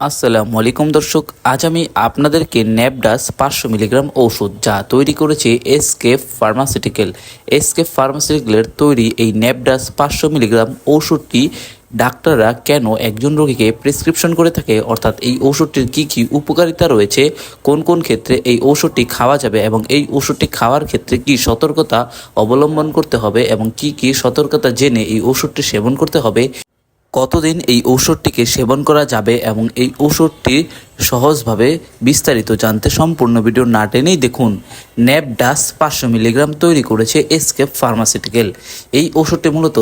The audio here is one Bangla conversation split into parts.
আসসালামু আলাইকুম দর্শক, আজ আমি আপনাদেরকে ন্যাপডাস পাঁচশো মিলিগ্রাম ওষুধ যা তৈরি করেছে এসকে ফার্মাসিউটিক্যাল। এসকে ফার্মাসিউটিক্যালের তৈরি এই ন্যাপডাস পাঁচশো মিলিগ্রাম ওষুধটি ডাক্তাররা কেন একজন রোগীকে প্রেসক্রিপশন করে থাকে, অর্থাৎ এই ওষুধটির কি কি উপকারিতা রয়েছে, কোন কোন ক্ষেত্রে এই ওষুধটি খাওয়া যাবে এবং এই ওষুধটি খাওয়ার ক্ষেত্রে কি সতর্কতা অবলম্বন করতে হবে এবং কি কি সতর্কতা জেনে এই ওষুধটি সেবন করতে হবে কতদিন এই ঔষধটিকে সেবন করা যাবে এবং এই ঔষধটি সহজভাবে বিস্তারিত জানতে সম্পূর্ণ ভিডিও না টেনেই দেখুন। ন্যাপডাস পাঁচশো মিলিগ্রাম তৈরি করেছে এসকেপ ফার্মাসিউটিক্যাল এই ওষুধটি মূলত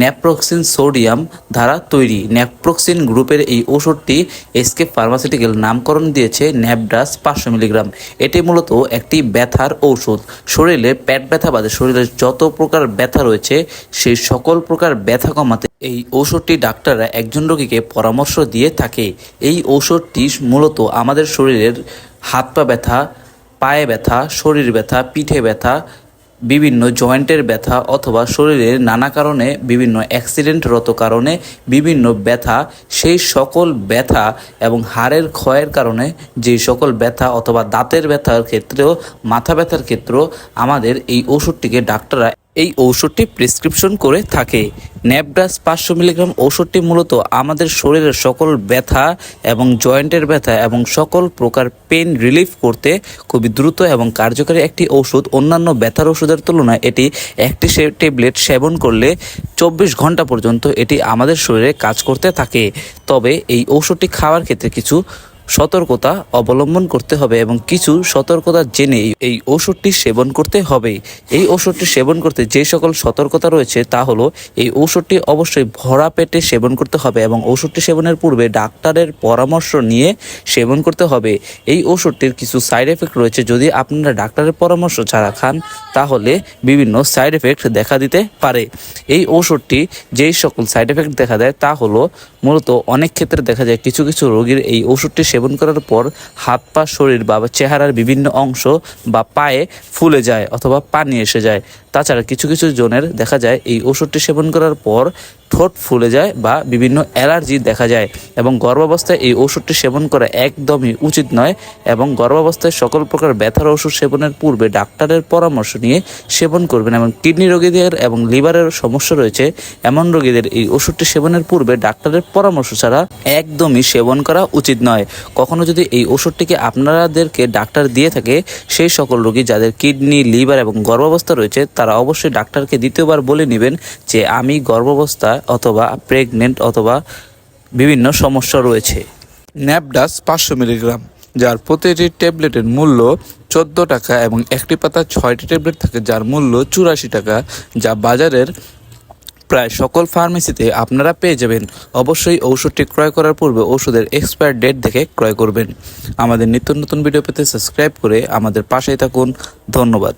ন্যাপ্রক্সিন সোডিয়াম দ্বারা তৈরি। ন্যাপ্রক্সিন গ্রুপের এই ওষুধটি এসকেপ ফার্মাসিউটিক্যাল নামকরণ দিয়েছে ন্যাপডাস পাঁচশো মিলিগ্রাম। এটি মূলত একটি ব্যথার ঔষধ। শরীরে পেট ব্যথা বাদে শরীরের যত প্রকার ব্যথা রয়েছে, সেই সকল প্রকার ব্যথা কমাতে এই ঔষধটি ডাক্তাররা একজন রোগীকে পরামর্শ দিয়ে থাকে। এই ঔষধটি মূলত আমাদের শরীরের হাত পা ব্যথা, পায়ে ব্যথা, শরীর ব্যথা, পিঠে ব্যথা, বিভিন্ন জয়েন্টের ব্যথা অথবা শরীরের নানা কারণে বিভিন্ন অ্যাক্সিডেন্টরত কারণে বিভিন্ন ব্যথা, সেই সকল ব্যথা এবং হাড়ের ক্ষয়ের কারণে যে সকল ব্যথা অথবা দাঁতের ব্যথার ক্ষেত্রেও, মাথা ব্যথার ক্ষেত্রেও আমাদের এই ওষুধটিকে ডাক্তাররা এই ঔষধটি প্রেসক্রিপশন করে থাকে। ন্যাপডাস পাঁচশো মিলিগ্রাম ঔষধটি মূলত আমাদের শরীরের সকল ব্যথা এবং জয়েন্টের ব্যথা এবং সকল প্রকার পেন রিলিফ করতে খুবই দ্রুত এবং কার্যকরী একটি ঔষধ। অন্যান্য ব্যথার ওষুধের তুলনায় এটি একটি ট্যাবলেট সেবন করলে চব্বিশ ঘণ্টা পর্যন্ত এটি আমাদের শরীরে কাজ করতে থাকে। তবে এই ঔষধটি খাওয়ার ক্ষেত্রে কিছু সতর্কতা অবলম্বন করতে হবে এবং কিছু সতর্কতা জেনে এই ওষুধটি সেবন করতে হবে। এই ওষুধটি সেবন করতে যে সকল সতর্কতা রয়েছে তা হলো, এই ওষুধটি অবশ্যই ভরা পেটে সেবন করতে হবে এবং ওষুধটি সেবনের পূর্বে ডাক্তারের পরামর্শ নিয়ে সেবন করতে হবে। এই ওষুধটির কিছু সাইড এফেক্ট রয়েছে। যদি আপনারা ডাক্তারের পরামর্শ ছাড়া খান, তাহলে বিভিন্ন সাইড এফেক্ট দেখা দিতে পারে। এই ওষুধটি যেই সকল সাইড এফেক্ট দেখা দেয় তা হলো, মূলত অনেক ক্ষেত্রে দেখা যায় কিছু কিছু রোগীর এই ওষুধটি সেবন করার পর হাত পা, শরীর বা চেহারার বিভিন্ন অংশ বা পায়ে ফুলে যায় অথবা পানি এসে যায়। তাছাড়া কিছু কিছু জনের দেখা যায় এই ওষুধটি সেবন করার পর ঠোঁট ফুলে যায় বা বিভিন্ন অ্যালার্জি দেখা যায় এবং গর্ভাবস্থায় এই ওষুধটি সেবন করা একদমই উচিত নয় এবং গর্ভাবস্থায় সকল প্রকার ব্যথার ওষুধ সেবনের পূর্বে ডাক্তারের পরামর্শ নিয়ে সেবন করবেন এবং কিডনি রোগীদের এবং লিভারের সমস্যা রয়েছে এমন রোগীদের এই ওষুধটি সেবনের পূর্বে ডাক্তারের পরামর্শ ছাড়া একদমই সেবন করা উচিত নয়। কখনো যদি এই ওষুধটিকে আপনাদেরকে ডাক্তার দিয়ে থাকে, সেই সকল রোগী যাদের কিডনি, লিভার এবং গর্ভাবস্থা রয়েছে, তারা অবশ্যই ডাক্তারকে দ্বিতীয়বার বলে নেবেন যে আমি গর্ভাবস্থা অথবা প্রেগনেন্ট অথবা বিভিন্ন সমস্যা রয়েছে। ন্যাপডাস পাঁচশো মিলিগ্রাম, যার প্রতিটি ট্যাবলেটের মূল্য চোদ্দ টাকা এবং একটি পাতা ছয়টি ট্যাবলেট থাকে, যার মূল্য চুরাশি টাকা, যা বাজারের প্রায় সকল ফার্মেসিতে আপনারা পেয়ে যাবেন। অবশ্যই ঔষধটি ক্রয় করার পূর্বে ওষুধের এক্সপায়ার ডেট দেখে ক্রয় করবেন। আমাদের নিত্য নতুন ভিডিও পেতে সাবস্ক্রাইব করে আমাদের পাশেই থাকুন। ধন্যবাদ।